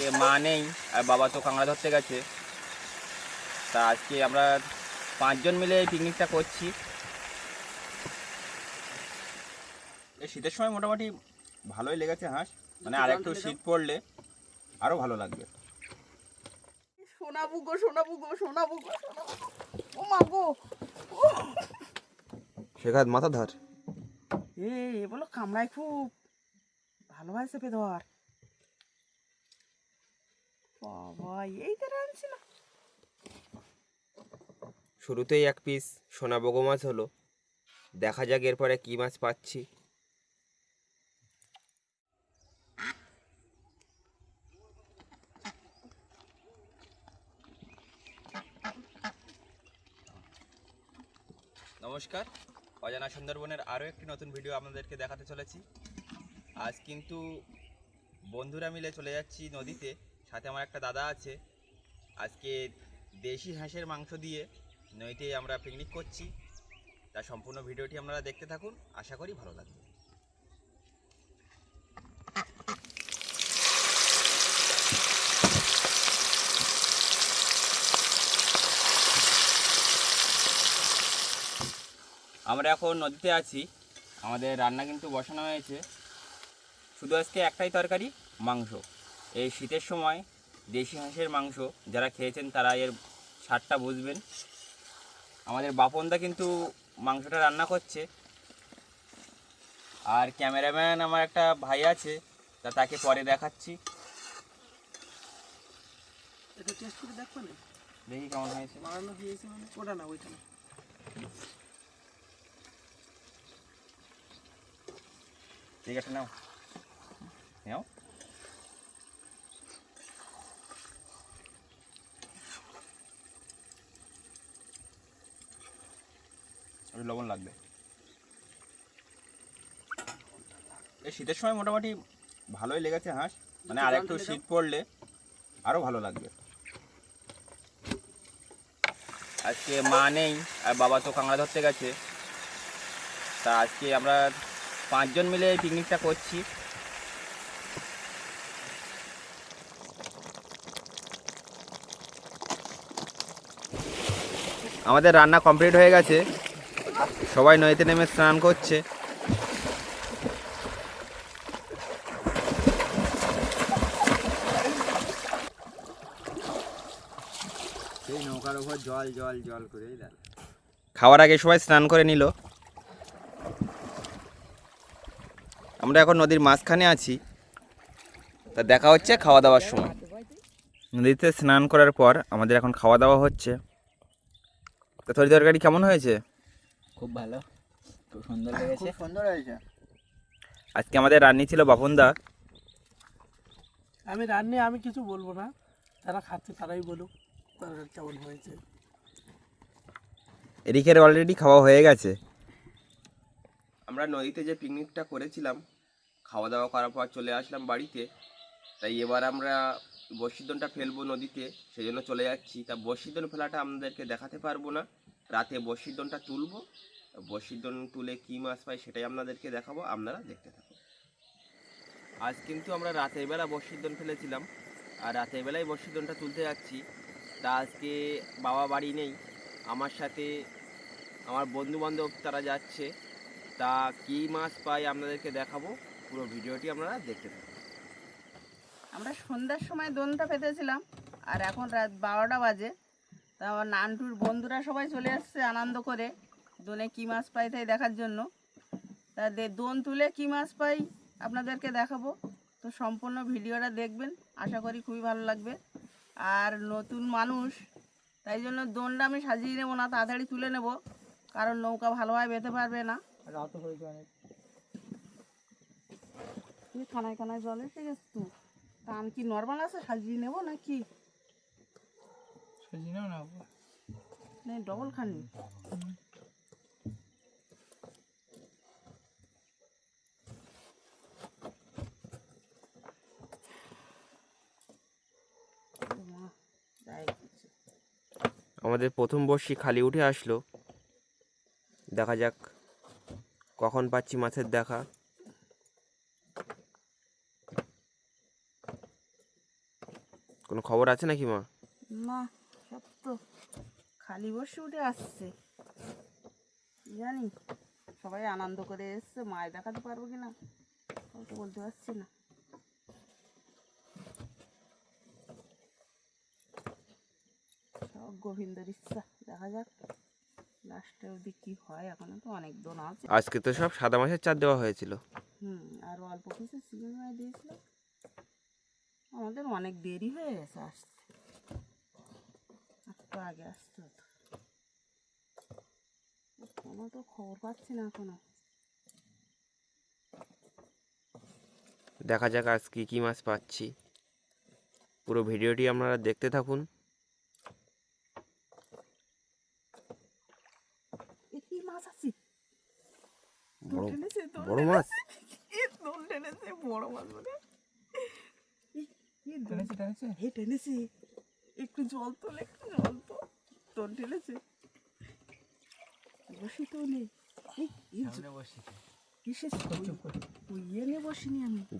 আজকে মা নেই আর বাবা তো কাঁকড়া ধরতে গেছে। তা আজকে আমরা পাঁচজন মিলে এই পিকনিকটা করছি। এই শীতের সময় মোটামুটি ভালোই লেগেছে হাঁস। মানে আর একটু শীত পড়লে আরও ভালো লাগবে। গো গো। ও মা গো শেখাত মাথা ধর। এ এ বলো কামড়ায় খুব ভালোবাসে চেপে ধর। বাবা, এই তো রাঁধছি শুরুতেই এক পিস সোনা বগো মাছ হলো। দেখা যাক এরপরে কী মাছ পাচ্ছি। নমস্কার, অজানা সুন্দরবনের আরও একটি নতুন ভিডিও আপনাদেরকে দেখাতে চলেছি। আজ কিন্তু বন্ধুরা মিলে চলে যাচ্ছি নদীতে। সাথে আমার একটা দাদা আছে। আজকে দেশি হাঁসের মাংস দিয়ে নদীতে আমরা পিকনিক করছি। তার সম্পূর্ণ ভিডিওটি আপনারা দেখতে থাকুন। আশা করি ভালো লাগবে। আমরা এখন নদীতে আছি। আমাদের রান্না কিন্তু বসানো হয়েছে। শুধু আজকে একটাই তরকারি, মাংস। এই শীতের সময় দেশি হাঁসের মাংস যারা খেয়েছেন তারা এর স্বাদটা বুঝবেন। আমাদের বাপনদা কিন্তু মাংসটা রান্না করছে। আর ক্যামেরাম্যান আমার একটা ভাই আছে তা তাকে পরে দেখাচ্ছি। এটা টেস্ট করে দেখব না? দেখি কেমন হয়েছে। বানানো মানে? ওটা না ওইটা না। ঠিক আছে নাও। নাও। লবণ লাগবে। এই শীতের সময় মোটামুটি ভালোই লেগেছে হাঁস। মানে আর একটু শীত পড়লে আরও ভালো লাগবে। আজকে মা নেই আর বাবা তো কাঁকড়া ধরতে গেছে। তা আজকে আমরা পাঁচজন মিলে এই পিকনিকটা করছি। আমাদের রান্না কমপ্লিট হয়ে গেছে। সবাই নদীতে নেমে স্নান করছে। নৌকার উপর জল জল জল করেই খাওয়ার আগে সবাই স্নান করে নিল। আমরা এখন নদীর মাঝখানে আছি। তা দেখা হচ্ছে খাওয়া দাওয়ার সময়। নদীতে স্নান করার পর আমাদের এখন খাওয়া দাওয়া হচ্ছে। তা তরি তরকারি কেমন হয়েছে? খুব ভালো খুব সুন্দর লেগেছে। সুন্দর হয়েছে। আজকে আমাদের রান্নি ছিল বাপনদা আমি রান্নি আমি কিছু বলব না। যারা খাচ্ছে তারাই বলুক তারা কেমন হয়েছে। এদিকের অলরেডি খাওয়া হয়ে গেছে। আমরা নদীতে যে পিকনিকটা করেছিলাম খাওয়া দাওয়া করার পর চলে আসলাম বাড়িতে। তাই এবার আমরা বসিদনটা ফেলব নদীতে সেই জন্য চলে যাচ্ছি। তা বসিদন ফেলাটা আমাদেরকে দেখাতে পারব না। রাতে বসিদনটা তুলবো। বসিদন তুলে কী মাছ পাই সেটাই আপনাদেরকে দেখাবো, আপনারা দেখতে থাকুন। আজ কিন্তু আমরা রাতের বেলা বসিদন ফেলেছিলাম, আর রাতের বেলায় বসিদনটা তুলতে যাচ্ছি। তা আজকে বাবা বাড়ি নেই, আমার সাথে আমার বন্ধু বান্ধব তারা যাচ্ছে। তা কী মাছ পাই আপনাদেরকে দেখাবো, পুরো ভিডিওটি আপনারা দেখতে থাকুন। আমরা সন্ধ্যার সময় দোনটা পেতেছিলাম, আর এখন রাত বারোটা বাজে। তা আমার নানটুর বন্ধুরা সবাই চলে এসছে আনন্দ করে। দোনে কী মাছ পাই তাই দেখার জন্য। তা দে- দোন তুলে কী মাছ পাই আপনাদেরকে দেখাবো। তো সম্পূর্ণ ভিডিওটা দেখবেন আশা করি খুবই ভালো লাগবে। আর নতুন মানুষ তাই জন্য দোনটা আমি সাজিয়ে নেব না তাড়াতাড়ি তুলে নেব। কারণ নৌকা ভালোভাবে বেঁধে পারবে না। রাত হয়েছে অনেক। তুই কানায় কানায় জল এসে গেছ তুই? টান কি নর্মাল আছে সাজিয়ে নেব নাকি? না ডবল খানি আমাদের প্রথম বর্ষি খালি উঠে আসলো। দেখা যাক কখন পাচ্ছি মাছের দেখা। কোনো খবর আছে নাকি মা? না। তো খালি বসে উঠে আসছে। জানি সবাই আনন্দ করে এসছে মায় দেখাতে পারব কি না? তো বলতে পারছি না। সব গোবিন্দর ইচ্ছা দেখা যাক। লাস্টে অবধি কি হয় এখনও তো অনেক দোন আছে। আজকে তো সব সাদা মাছের চার দেওয়া হয়েছিল। হুম আর অল্প কিছু চিকেন মাছ দিয়েছিল। আমাদের অনেক দেরি হয়ে গেছে আসতে। আগে আসতে হতো। কোনো তো খবর পাচ্ছি না এখনও। দেখা যাক আজ কি কী মাছ পাচ্ছি। পুরো ভিডিওটি আপনারা দেখতে থাকুন। বড় মাছ? বড় মাছ টেনেছে একটু জল তোল একটু জল তো তোর টেনেছে বসি তো নেই ইয়ে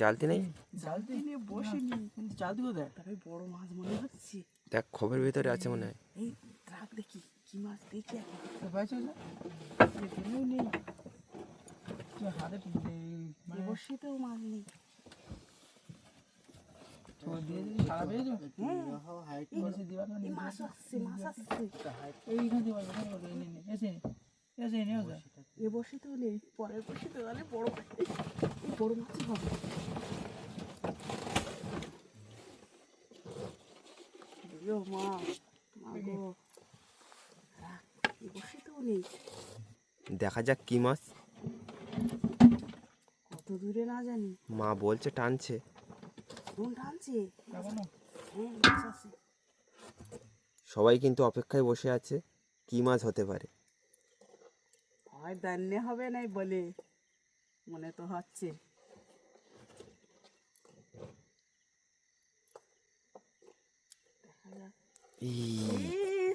জালতি নেই? জালতি নিয়ে বসিনি। কিন্তু দেখ তবে বড় মাছ মনে হচ্ছে। দেখ ভিতরে আছে মনে হয়। এই দেখি কি মাছ দেখি নেই। হাতে মানে বসিতেও মাছ নেই। এ পরের বসিতে তাহলে বড় মাছ বড় হবে মা বসিতেও নেই দেখা যাক কি মাছ। কত দূরে না জানি। মা বলছে টানছে। সবাই কিন্তু অপেক্ষায় বসে আছে কি মাছ হতে পারে। হয় দান্নে হবে নাই বলে মনে তো হচ্ছে।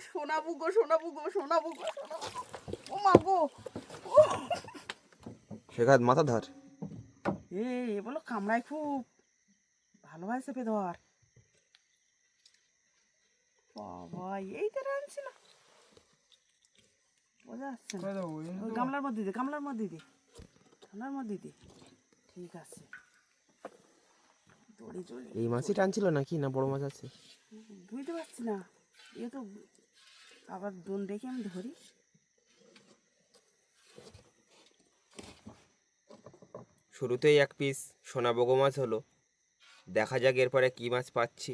শোনাবো গো শোনাবো গো শোনাবো গো ও মা গো শেখাত মাথা ধর। এ বলো কামড়ায় খুব। ভালোভাবে চেপে ধর। বাবা এই তো রাঁধছি না। বোঝা যাচ্ছে না। ওই গামলার মধ্যে দে গামলার মধ্যে দে। গামলার মধ্যে দে। ঠিক আছে। দড়ি এই মাছই টানছিল নাকি না বড় মাছ আছে? বুঝতে পারছি না। এ তো আবার দোন দেখে আমি ধরি। শুরুতেই এক পিস সোনা বগো মাছ হলো। দেখা যাক এরপরে কি মাছ পাচ্ছি।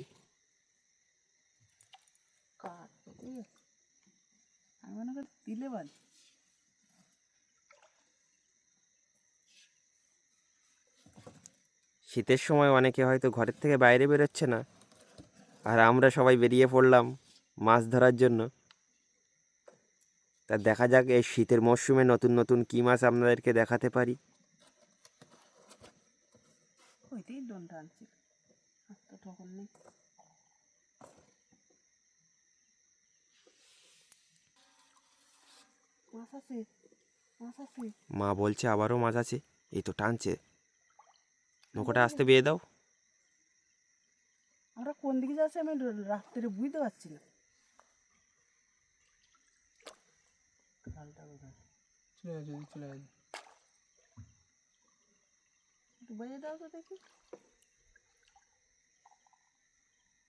শীতের সময় অনেকে হয়তো ঘরের থেকে বাইরে বেরোচ্ছে না। আর আমরা সবাই বেরিয়ে পড়লাম মাছ ধরার জন্য। তা দেখা যাক এই শীতের মরশুমে নতুন নতুন কী মাছ আপনাদেরকে দেখাতে পারি। তখন নেই মা বলছে আবারও মাছ আছে এই তো টানছে। নৌকাটা আসতে বিয়ে দাও। আমরা কোন দিকে যাচ্ছি আমি রাত্রে বুঝতে পারছি না। চলে চলে গেছে একটু বেজে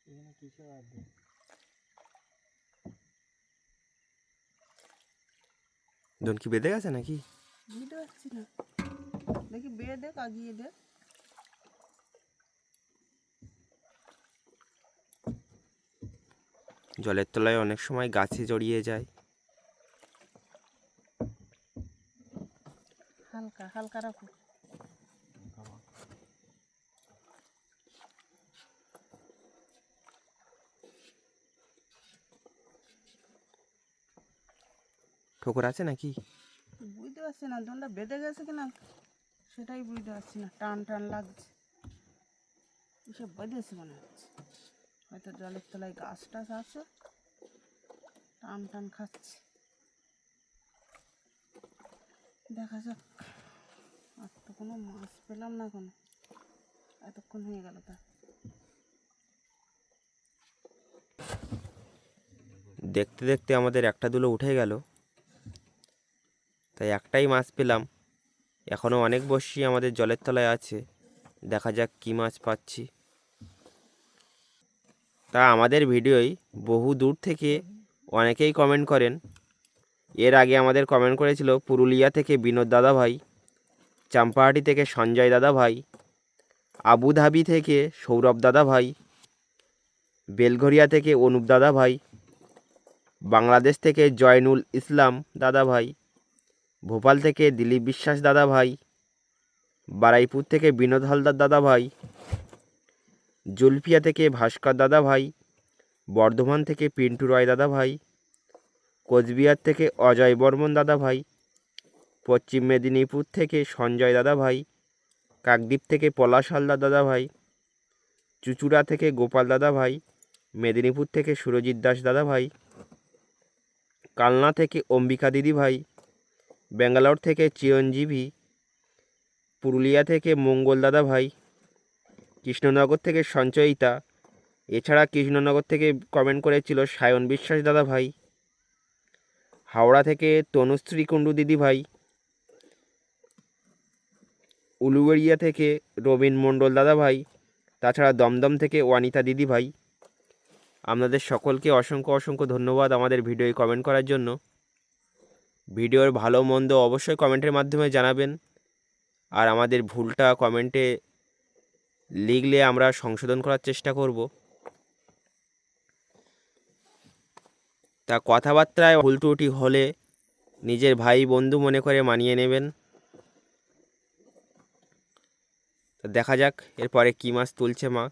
দাও তো দেখি দোন কি বেঁধে গেছে নাকি? বুঝতে পারছি না। দেখি বেয়ে দেখ আগিয়ে দেখ। জলের তলায় অনেক সময় গাছে জড়িয়ে যায়। হালকা হালকা রাখো। ঠোকর আছে নাকি? বুঝতে পারছি না দোনটা বেঁধে গেছে কিনা? সেটাই বুঝতে পারছি না টান টান লাগছে। এসব বেঁধেছে মনে হচ্ছে। হয়তো জলের তলায় গাছ টাছ আছে। টান টান খাচ্ছে। দেখা যাক আর তো কোনো মাছ পেলাম না কোনো এতক্ষণ হয়ে গেল তা। দেখতে দেখতে আমাদের একটা দুলো উঠে গেল। তাই একটাই মাছ পেলাম। এখনও অনেক বসি আমাদের জলের তলায় আছে। দেখা যাক কী মাছ পাচ্ছি। তা আমাদের ভিডিওই বহু দূর থেকে অনেকেই কমেন্ট করেন। এর আগে আমাদের কমেন্ট করেছিল পুরুলিয়া থেকে বিনোদ দাদা ভাই, চাম্পাহাটি থেকে সঞ্জয় দাদা ভাই, আবুধাবি থেকে সৌরভ দাদা ভাই, বেলঘরিয়া থেকে অনুপ দাদা ভাই, বাংলাদেশ থেকে জয়নুল ইসলাম দাদা ভাই ভোপাল থেকে দিলীপ বিশ্বাস দাদা ভাই, বারাইপুর থেকে বিনোদ হালদার দাদা ভাই, জুলফিয়া থেকে ভাস্কর দাদা ভাই, বর্ধমান থেকে পিন্টু রায় দাদা ভাই, কোচবিহার থেকে অজয় বর্মন দাদা ভাই, পশ্চিম মেদিনীপুর থেকে সঞ্জয় দাদা ভাই, কাকদ্বীপ থেকে পলাশ হালদার দাদা ভাই, চুচুড়া থেকে গোপাল দাদা ভাই, মেদিনীপুর থেকে সুরজিৎ দাস দাদা ভাই, কালনা থেকে অম্বিকা দিদি ভাই ব্যাঙ্গালোর থেকে চিরঞ্জীবী, পুরুলিয়া থেকে মঙ্গল দাদা ভাই, কৃষ্ণনগর থেকে সঞ্চয়িতা, এছাড়া কৃষ্ণনগর থেকে কমেন্ট করেছিল সায়ন বিশ্বাস দাদা ভাই, হাওড়া থেকে তনুশ্রী কুণ্ডু দিদি ভাই, উলুবেড়িয়া থেকে রবীন মণ্ডল দাদা ভাই, তাছাড়া দমদম থেকে ওয়ানিতা দিদি ভাই। আপনাদের সকলকে অসংখ্য অসংখ্য ধন্যবাদ আমাদের ভিডিওয় কমেন্ট করার জন্য। ভিডিওর ভালো মন্দ অবশ্যই কমেন্টের মাধ্যমে জানাবেন। আর আমাদের ভুলটা কমেন্টে লিখলে আমরা সংশোধন করার চেষ্টা করব। তা কথাবার্তায় ভুল ত্রুটি হলে নিজের ভাই বন্ধু মনে করে মানিয়ে নেবেন। দেখা যাক, এরপরে কী মাছ তুলছে মা?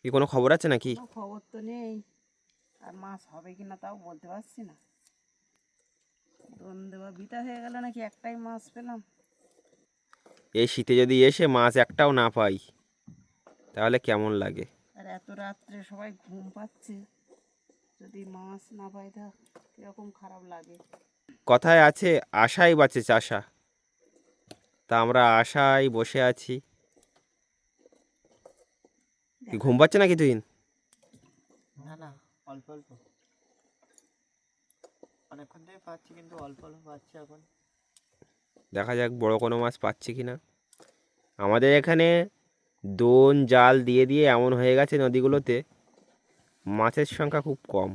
কি কোনো খবর আছে নাকি? খবর তো নেই। আর মাছ হবে কি না তাও বলতে পারছি না। দোন দেওয়া বিতা হয়ে গেল নাকি একটাই মাছ পেলাম। এই শীতে যদি এসে মাছ একটাও না পাই তাহলে কেমন লাগে? আর এত রাত্রে সবাই ঘুম পাচ্ছে যদি মাছ না পাই তা কীরকম খারাপ লাগে? কথায় আছে আশাই বাঁচে চাষা। তা আমরা আশায় বসে আছি। ঘুম পাচ্ছে নাকি তুই? না না অল্প অল্প। অনেকক্ষণ থেকে পাচ্ছি কিন্তু অল্প অল্প পাচ্ছি এখন। দেখা যাক বড় কোনো মাছ পাচ্ছি কি না আমাদের এখানে দোন জাল দিয়ে দিয়ে এমন হয়ে গেছে নদীগুলোতে মাছের সংখ্যা খুব কম।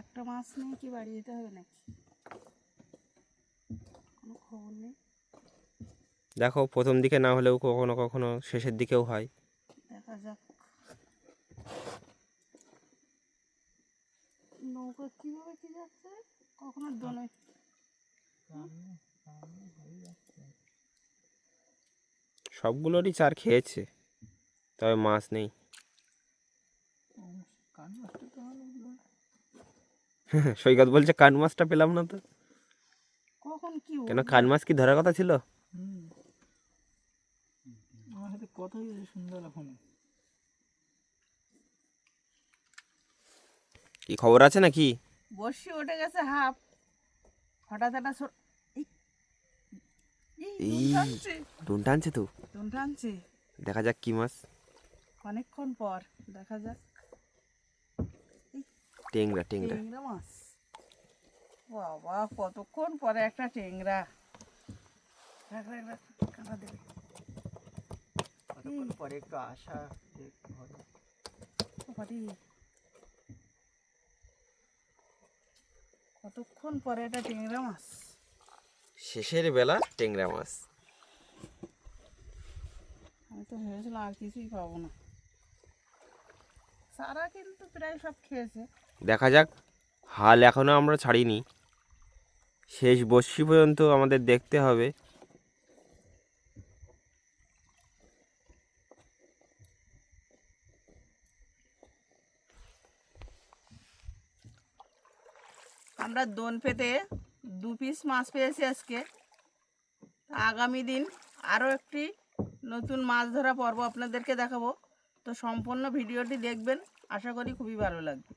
একটা মাছ নেই কি বাড়ি যেতে হবে নাকি? কোনো খবর নেই? দেখো প্রথম দিকে না হলেও কখনো কখনো শেষের দিকেও হয়। দেখা যাক। নৌকা কীভাবে কি যাচ্ছে? কখনো দোনে সবগুলোরই চার খেয়েছে তবে মাছ নেই। সৈকত বলছে কান মাছটা পেলাম না তো। কখন কি কেন কান মাছ কি ধরার কথা ছিল? কথা হয়েছে সুন্দর এখন কি খবর আছে নাকি? বসি উঠে গেছে হাফ। হঠাৎ একটা ছোট এই- এই এই। টানছে তো? দুধ টানছে দেখা যাক কি মাছ। অনেকক্ষণ পর দেখা যাক। টেংরা টেংরা। টেংরা মাছ। বাবা কতক্ষণ পরে একটা টেংরা। রাখ, রাখ, রাখ, কতক্ষণ পরে একটু আশা হবে। কতক্ষণ পরে একটা টেংরা মাছ। শেষের বেলা টেংরা মাছ। আমি তো ভেবেছিলাম আর কিছুই পাবো না। সারা কিন্তু প্রায় সব খেয়েছে। দেখা যাক হাল এখনও আমরা ছাড়িনি। শেষ বর্ষি পর্যন্ত আমাদের দেখতে হবে। আমরা দোন পেতে দু পিস মাছ পেয়েছি আজকে। আগামী দিন আরও একটি নতুন মাছ ধরা পর্ব আপনাদেরকে দেখাবো। তো সম্পূর্ণ ভিডিওটি দেখবেন। আশা করি খুবই ভালো লাগবে।